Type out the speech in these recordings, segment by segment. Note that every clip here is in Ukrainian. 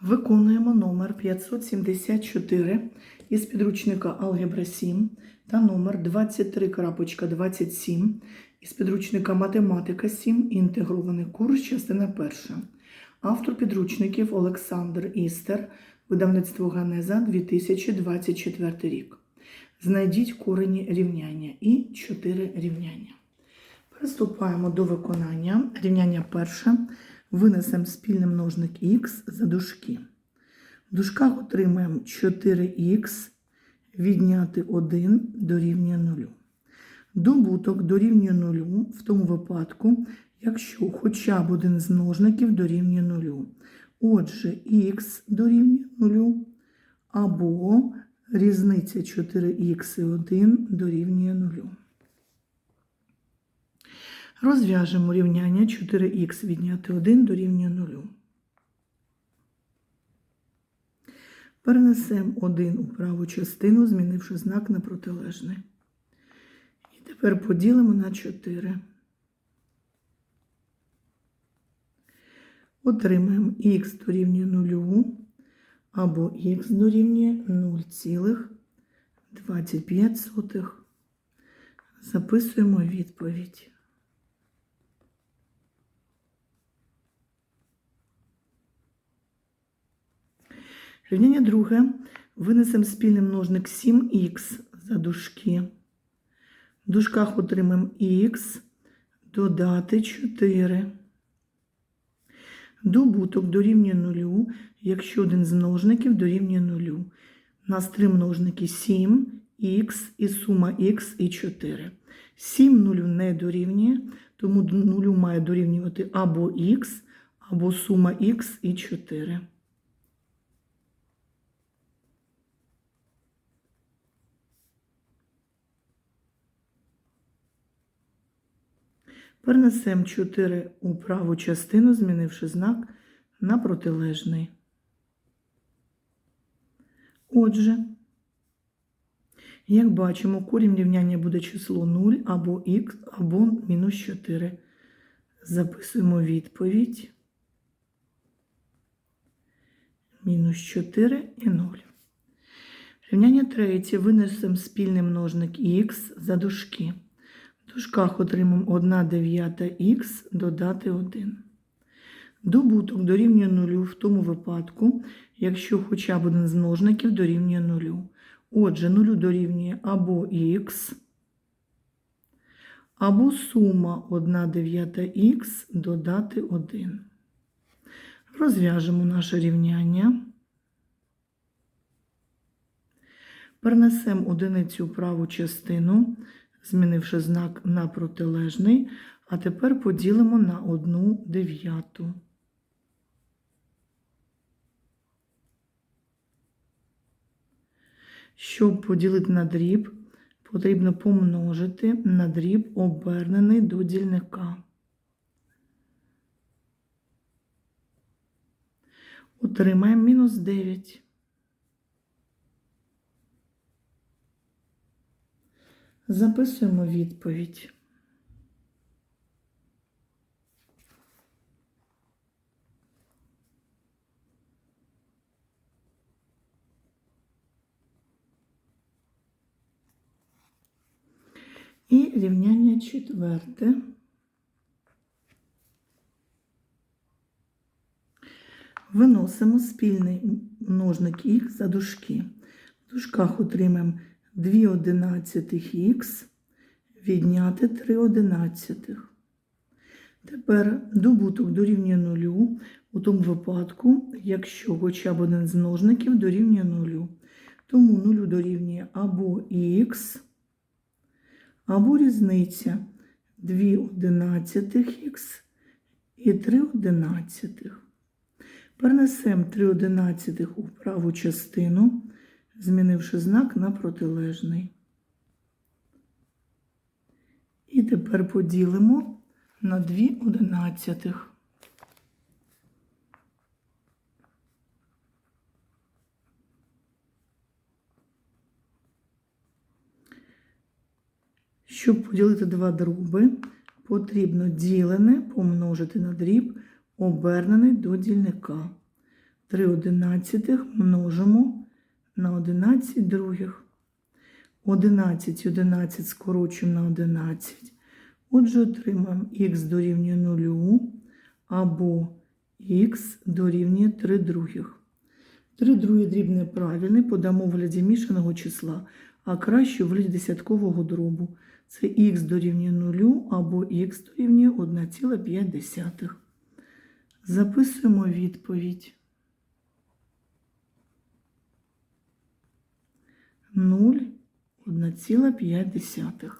Виконуємо номер 574 із підручника Алгебра 7 та номер 23.27 із підручника Математика 7. Інтегрований курс, частина перша. Автор підручників Олександр Істер, видавництво Ганеза 2024 рік. Знайдіть корені рівняння і 4 рівняння. Приступаємо до виконання. Рівняння перше. Винесемо спільний множник х за дужки. В дужках отримаємо 4х відняти 1 дорівнює 0. Добуток дорівнює 0 в тому випадку, якщо хоча б один з множників дорівнює 0. Отже, х дорівнює 0 або різниця 4х і 1 дорівнює 0. Розв'яжемо рівняння 4х відняти 1 дорівнює 0. Перенесемо 1 у праву частину, змінивши знак на протилежний. І тепер поділимо на 4. Отримаємо х дорівнює 0 або х дорівнює 0,25. Записуємо відповідь. Рівняння друге. Винесемо спільний множник 7х за дужки. В дужках отримаємо х додати 4. Добуток дорівнює 0, якщо один з множників дорівнює 0. У нас три множники 7, х і сума х і 4. 7 нулю не дорівнює, тому 0 має дорівнювати або х, або сума х і 4. Перенесемо 4 у праву частину, змінивши знак на протилежний. Отже, як бачимо, корінь рівняння буде число 0 або х, або мінус 4. Записуємо відповідь. Мінус 4 і 0. Рівняння третє. Винесемо спільний множник х за дужки. В дужках отримаємо 1 дев'ята х додати 1. Добуток дорівнює 0 в тому випадку, якщо хоча б один з множників дорівнює 0. Отже, 0 дорівнює або х, або сума 1 дев'ята х додати 1. Розв'яжемо наше рівняння. Перенесемо одиницю в праву частину змінивши знак на протилежний, а тепер поділимо на 1 дев'яту. Щоб поділити на дріб, потрібно помножити на дріб, обернений до дільника. Отримаємо мінус 9. Записуємо відповідь. І рівняння четверте. Виносимо спільний множник х за дужки. В дужках отримаємо 2 одинадцятих х відняти 3 одинадцятих. Тепер добуток дорівнює нулю у тому випадку, якщо хоча б один з множників дорівнює нулю. Тому нулю дорівнює або х, або різниця 2 одинадцятих х і 3 одинадцятих. Перенесемо 3 одинадцятих у праву частину змінивши знак на протилежний. І тепер поділимо на 2 одинадцятих. Щоб поділити два дроби, потрібно ділене помножити на дріб, обернений до дільника. 3 одинадцятих множимо на 11 других. 11 11 скорочуємо на 11. Отже, отримаємо х дорівнює 0 або х дорівнює 3 других. 3 другі дрібне правильне подамо в вигляді мішаного числа, а краще в вигляді десяткового дробу. Це х дорівнює 0 або х дорівнює 1,5. Записуємо відповідь. 0, 1,5.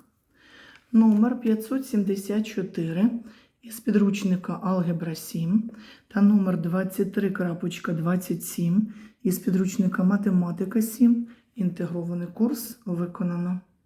Номер 574 із підручника Алгебра 7 та номер 23.27 із підручника Математика 7. Інтегрований курс виконано.